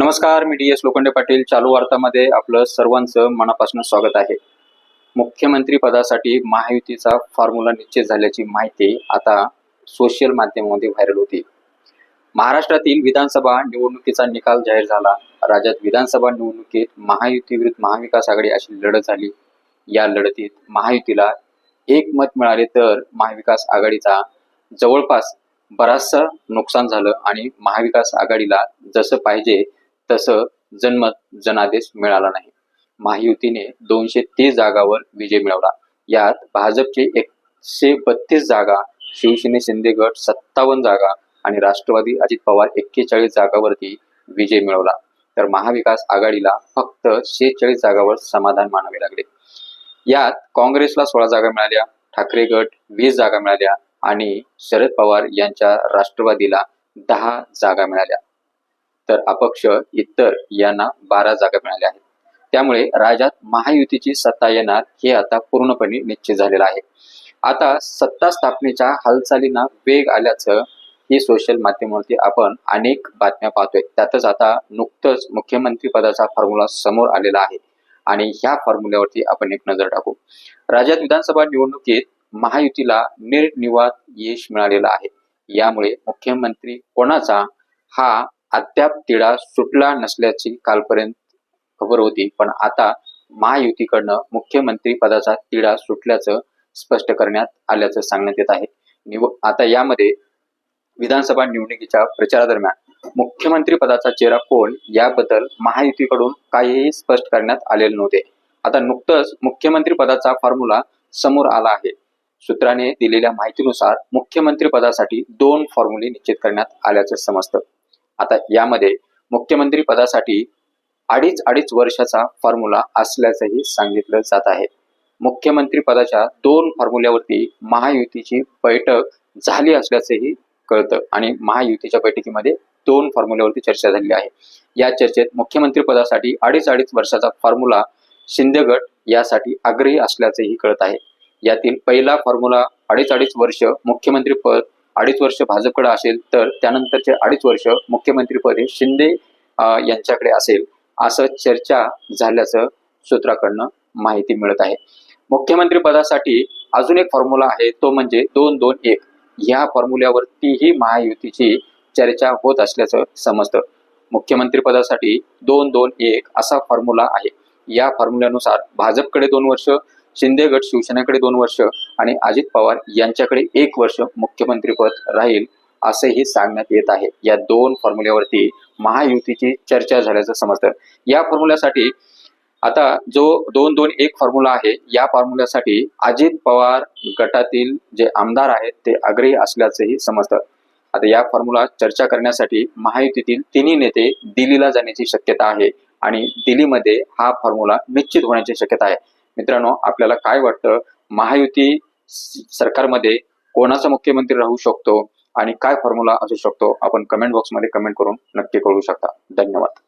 नमस्कार मी D S Lokhande Patil. चालू वार्तामध्ये आपलं सर्वांचं मनापासून स्वागत आहे. मुख्यमंत्री पदासाठी महायुतीचा फॉर्म्युला निश्चित झाल्याची माहिती आता सोशल माध्यमामध्ये व्हायरल होती. महाराष्ट्रातील विधानसभा निवडणुकीचा निकाल जाहीर झाला. राज्यात विधानसभा निवडणुकीत महायुती विरुद्ध महाविकास आघाडी अशी लढत झाली. या लढतीत महायुतीला एक मत मिळाले तर महाविकास आघाडीचा जवळपास बराचसं नुकसान झालं आणि महाविकास आघाडीला जसं पाहिजे तसं जनमत जनादेश मिळाला नाही. महायुतीने दोनशे तीस जागावर विजय मिळवला. यात भाजपचे एकशे बत्तीस जागा शिवसेने शिंदे गट सत्तावन्न जागा आणि राष्ट्रवादी अजित पवार एक्केचाळीस जागावरती विजय मिळवला. तर महाविकास आघाडीला फक्त शेहेचाळीस जागावर समाधान मानावे लागले. यात काँग्रेसला सोळा जागा मिळाल्या ठाकरे गट वीस जागा मिळाल्या आणि शरद पवार यांच्या राष्ट्रवादीला दहा जागा मिळाल्या. तर अपक्ष इतर यांना बारा जागा मिळाल्या आहेत. त्यामुळे राज्यात महायुतीची सत्ता येणार हे आता पूर्णपणे निश्चित झालेलं आहे. आता सत्ता स्थापनेच्या हालचालींना वेग आल्याचं हे सोशल माध्यमावरती आपण अनेक बातम्या पाहतोय. त्यातच आता नुकतंच मुख्यमंत्री पदाचा फॉर्म्युला समोर आलेला आहे आणि ह्या फॉर्म्युल्यावरती आपण एक नजर टाकू. राज्यात विधानसभा निवडणुकीत महायुतीला निर्निवाद यश मिळालेलं आहे. यामुळे मुख्यमंत्री कोणाचा हा अद्याप तिढा सुटला नसल्याची कालपर्यंत खबर होती. पण आता महायुतीकडनं मुख्यमंत्री पदाचा तिढा सुटल्याचं स्पष्ट करण्यात आल्याचं सांगण्यात येत आहे. निव आता यामध्ये विधानसभा निवडणुकीच्या प्रचारादरम्यान मुख्यमंत्री पदाचा चेहरा कोण याबद्दल महायुतीकडून काहीही स्पष्ट करण्यात आलेले नव्हते. आता नुकतंच मुख्यमंत्री पदाचा फॉर्म्युला समोर आला आहे. सूत्राने दिलेल्या माहितीनुसार मुख्यमंत्री पदासाठी दोन फॉर्म्युले निश्चित करण्यात आल्याचं समजतं. आता यामध्ये मुख्यमंत्री पदासाठी अडीच अडीच वर्षाचा फॉर्म्युला असल्याचंही सांगितलं जात आहे. मुख्यमंत्री पदाच्या दोन फॉर्म्युल्यावरती महायुतीची बैठक झाली असल्याचंही कळतं आणि महायुतीच्या बैठकीमध्ये दोन फॉर्म्युल्यावरती चर्चा झालेली आहे. या चर्चेत मुख्यमंत्री पदासाठी अडीच अडीच वर्षाचा फॉर्म्युला शिंदे गट यासाठी आग्रही असल्याचंही कळत आहे. यातील पहिला फॉर्म्युला अडीच अडीच वर्ष मुख्यमंत्री पद अडीच वर्ष भाजपकडे असेल तर त्यानंतरचे अडीच वर्ष मुख्यमंत्रीपद हे शिंदे यांच्याकडे असेल असं चर्चा झाल्याचं सूत्राकडनं माहिती मिळत आहे. मुख्यमंत्री पदासाठी अजून एक फॉर्म्युला आहे तो म्हणजे दोन दोन एक. या फॉर्म्युल्यावरतीही महायुतीची चर्चा होत असल्याचं समजतं. मुख्यमंत्री पदासाठी दोन दोन एक असा फॉर्म्युला आहे. या फॉर्म्युल्यानुसार भाजपकडे दोन वर्ष शिंदे गट शिवसेनेकडे दोन वर्ष आणि अजित पवार यांच्याकडे एक वर्ष मुख्यमंत्रीपद राहील असेही सांगण्यात येत आहे. या दोन फॉर्म्युल्यावरती महायुतीची चर्चा झाल्याचं समजतं. या फॉर्म्युल्यासाठी आता जो दोन दोन एक फॉर्म्युला आहे या फॉर्म्युल्यासाठी अजित पवार गटातील जे आमदार आहेत ते आग्रही असल्याचंही समजतं. आता या फॉर्म्युला चर्चा करण्यासाठी महायुतीतील तिन्ही नेते दिल्लीला जाण्याची शक्यता आहे आणि दिल्लीमध्ये हा फॉर्म्युला निश्चित होण्याची शक्यता आहे. मित्रांनो आपल्याला काय वाटतं? महायुती सरकारमध्ये कोणाचा मुख्यमंत्री राहू शकतो? आणि काय फॉर्म्युला असू शकतो? आपण कमेंट बॉक्समध्ये कमेंट करून नक्की कळू शकता. धन्यवाद.